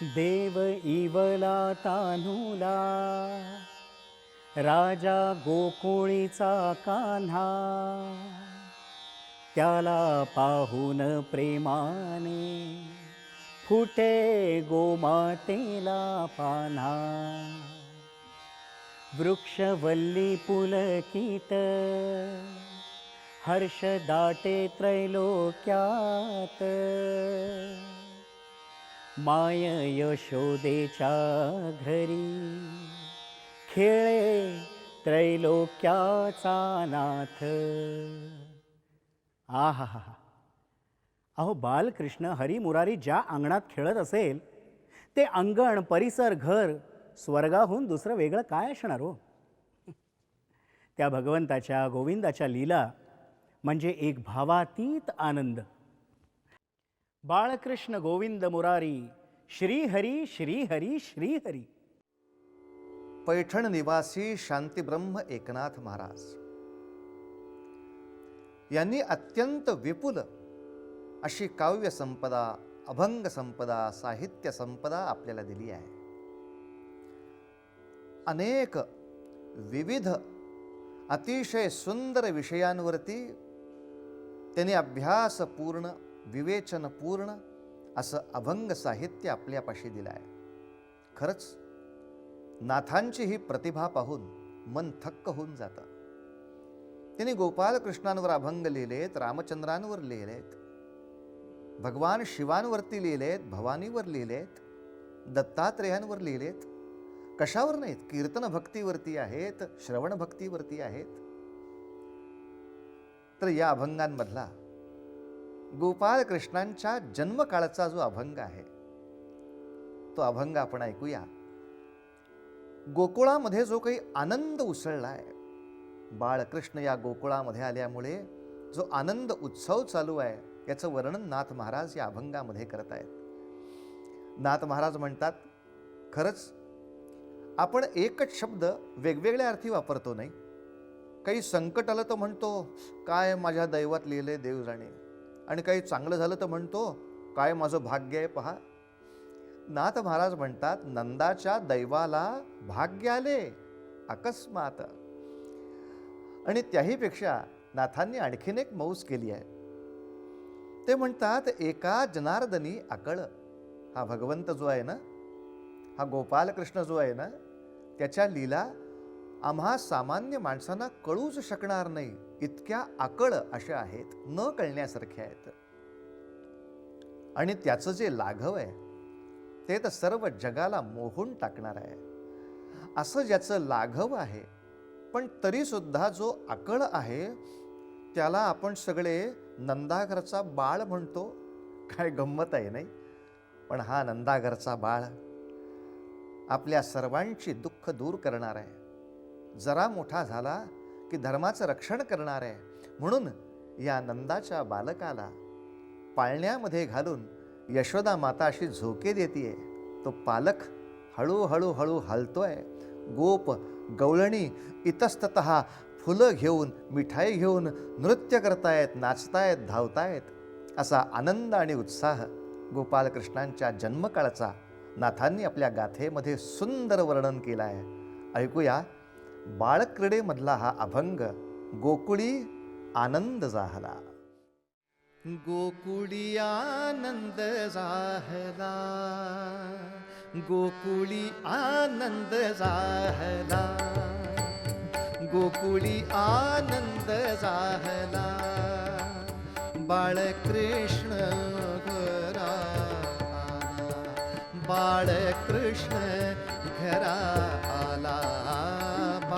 देव इवला तानुला राजा गोकुळीचा कान्हा त्याला पाहून प्रेमाने फुटे गोमातेला पान्हा. वृक्षवल्ली पुलकित हर्ष दाटे त्रैलोक्यात माय यशोदेच्या घरी. खेळे त्रैलोक्याचा नाथ. आहा अहो बालकृष्ण हरी मुरारी ज्या अंगणात खेळत असेल ते अंगण परिसर घर स्वर्गाहून दुसरं वेगळं काय असणार हो? त्या भगवंताच्या गोविंदाच्या लीला म्हणजे एक भावातीत आनंद. बाळकृष्ण गोविंद मुरारी श्रीहरी श्रीहरी श्रीहरी पैठण निवासी शांतीब्रह्म एकनाथ महाराज यांनी अत्यंत विपुल अशी काव्य संपदा अभंग संपदा साहित्य संपदा आपल्याला दिली आहे अनेक विविध अतिशय सुंदर विषयांवरती त्यांनी अभ्यासपूर्ण विवेचनपूर्ण असं अभंग साहित्य आपल्यापाशी दिलं आहे. खरंच नाथांची ही प्रतिभा पाहून मन थक्क होऊन जातं. त्यांनी गोपालकृष्णांवर अभंग लिहिलेत रामचंद्रांवर लिहिलेत भगवान शिवांवरती लिहिलेत भवानीवर लिहिलेत दत्तात्रेयांवर लिहिलेत. कशावर नाहीत? कीर्तन भक्तीवरती आहेत श्रवण भक्तीवरती आहेत. तर या अभंगांमधला गोपाळकृष्णांच्या जन्मकाळाचा जो अभंग आहे तो अभंग आपण ऐकूया. गोकुळामध्ये जो काही आनंद उसळला आहे बाळकृष्ण या गोकुळामध्ये आल्यामुळे जो आनंद उत्सव चालू आहे याचं वर्णन नाथ महाराज या अभंगामध्ये करत आहेत. नाथ महाराज म्हणतात खरंच आपण एकच शब्द वेगवेगळ्या अर्थी वापरतो नाही. काही संकट आलं तर म्हणतो काय माझ्या दैवात लिहिले देव जाणे आणि काही चांगलं झालं तर म्हणतो काय माझं भाग्य आहे पहा. नाथ महाराज म्हणतात नंदाच्या दैवाला भाग्य आले अकस्मात. आणि त्याहीपेक्षा नाथांनी आणखीन एक मौज केली आहे. ते म्हणतात एका जनार्दनी आकळ हा भगवंत जो आहे ना हा गोपालकृष्ण जो आहे ना त्याच्या लीला आम्हा सामान्य माणसांना कळूच शकणार नाही. इतक्या आकळ अशा आहेत न कळण्यासारख्या आहेत. आणि त्याचं जे लाघव आहे ते तर सर्व जगाला मोहून टाकणार आहे. असं ज्याचं लाघव आहे पण तरीसुद्धा जो आकळ आहे त्याला आपण सगळे नंदाघरचा बाळ म्हणतो. काय गंमत आहे नाही? पण हा नंदाघरचा बाळ आपल्या सर्वांची दुःख दूर करणार आहे. जरा मोठा झाला की धर्माचं रक्षण करणार आहे. म्हणून या नंदाच्या बालकाला पाळण्यामध्ये घालून यशोदा माता अशी झोके देतीये. तो पालक हळूहळू हळू हलतोय. गोप गवळणी इतस्तत फुलं घेऊन मिठाई घेऊन नृत्य करतायत नाचतायत धावतायत. असा आनंद आणि उत्साह गोपालकृष्णांच्या जन्मकाळाचा नाथांनी आपल्या गाथेमध्ये सुंदर वर्णन केलं आहे ऐकूया बाळक्रीडेमधला हा अभंग गोकुळी आनंद जाहला गोकुळी आनंद जाहला गोकुळी आनंद जाहला गोकुळी आनंद झाला. बाळकृष्ण घरा बाळकृष्ण घरा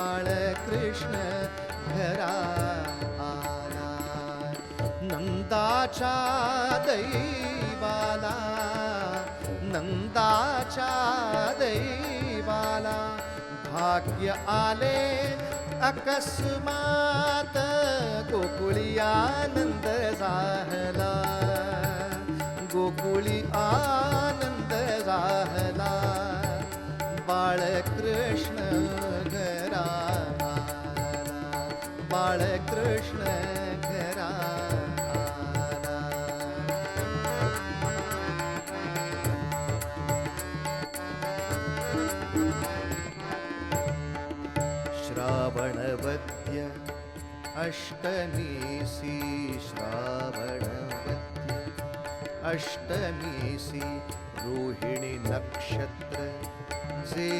बाळकृष्ण घरा आला. नंदा नंदाच्या दैवाला नंदाचा दैवाला भाग्य आले अकस्मात गोकुळी आनंद झाला. गोकुळी आनंद झाला. बाळकृष्ण बाळकृष्ण घरा श्रावणवद्य अष्टमीसी श्रावणवद्य अष्टमीसी रोहिणी नक्षत्र जे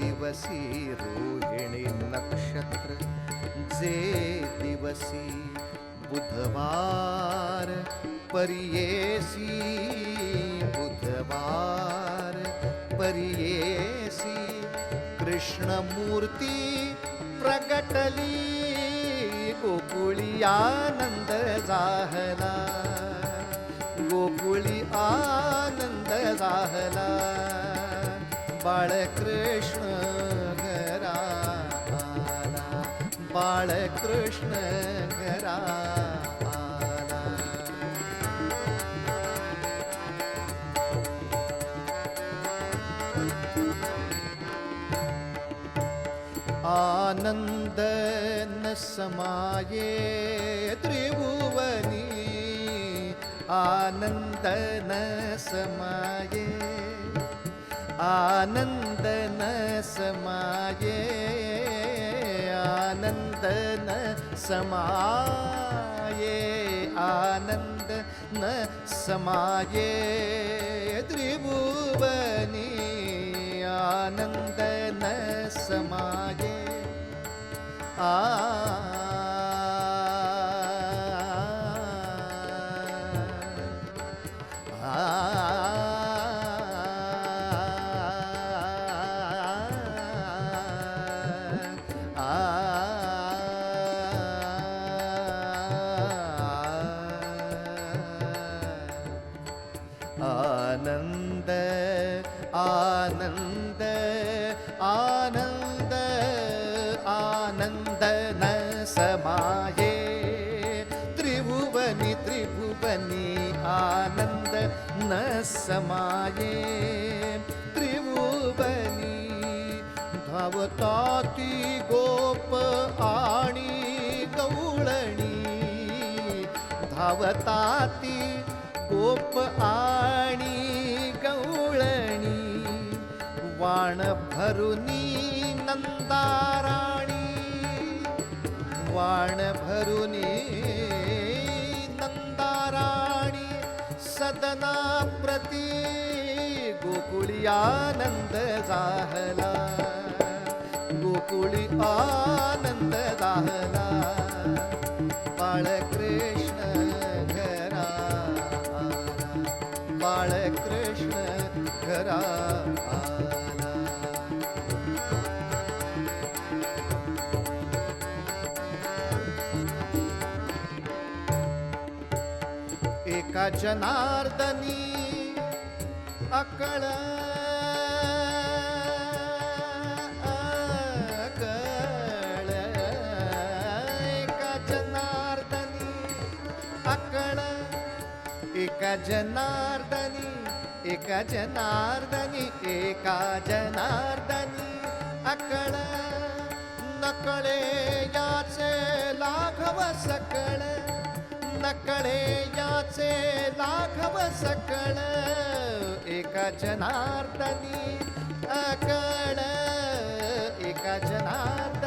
दिवसी रोहिणी परियेसी बुधवार परियेसी कृष्णमूर्ती प्रगटली गोकुळी आनंद झाला गोकुळी आनंद झाला बाळकृष्ण घरा बाळकृष्ण घरा आनंद न समाये त्रिभुवनी आनंद न समाये आनंद न समाये आनंद न समाये आनंद न समाये त्रिभुवनी आनंद न समाये আ समाये त्रिभुवनी धावताती गोप आणि गवळणी धावताती गोप आणि गवळणी वाण भरुनी नंदाराणी वाण भरुनी सदना प्रती गोकुळी आनंद झाला गोकुळी आनंद झाला बाळकृष्ण जनार्दनी अकळ एका जनार्दनी एका जनार्दनी एका जनार्दनी एका जनार्दनी अकळ नकळे याचे लाघव सकळ नकळे याचे लाघव सकळ एका जनार्दनी अकळ एका जनार्दनी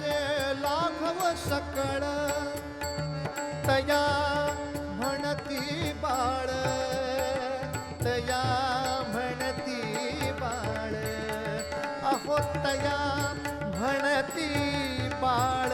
याचे लाभव सकळ तया म्हणती बाळ तया म्हणती बाळ अहो तया म्हणती बाळ।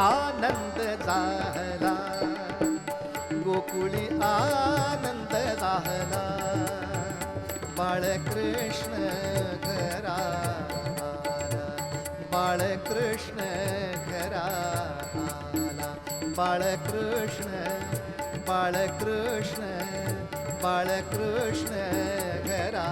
आनंद झाला गोकुळी आनंद झाला बाळकृष्ण घरा बाळकृष्ण घरा बाळकृष्ण बाळकृष्ण बाळकृष्ण घरा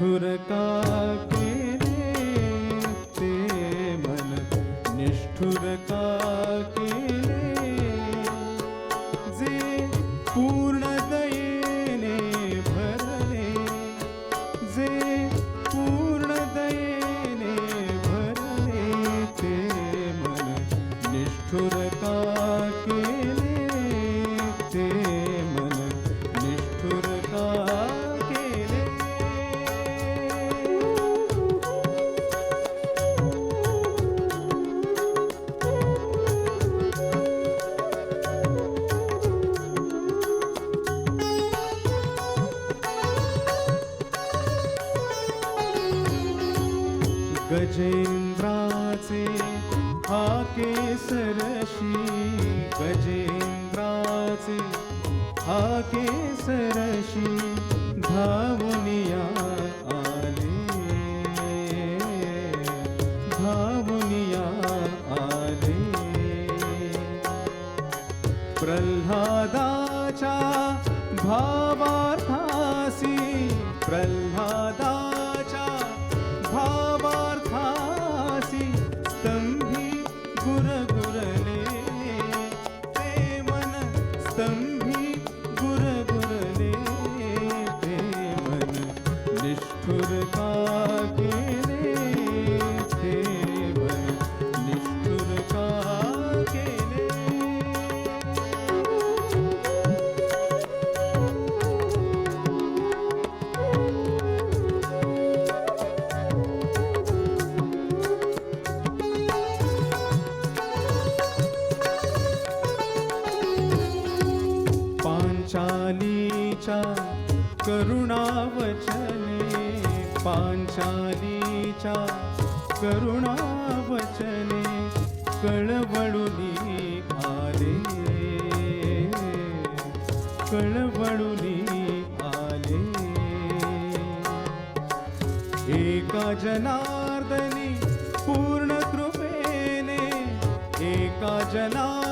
could have गजेंद्राचे हा केसरशी गजेंद्राचे हा केसरशी धावनिया সুর কা एका जनार्दनी पूर्ण कृपेने एका जनार्दनी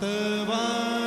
The one.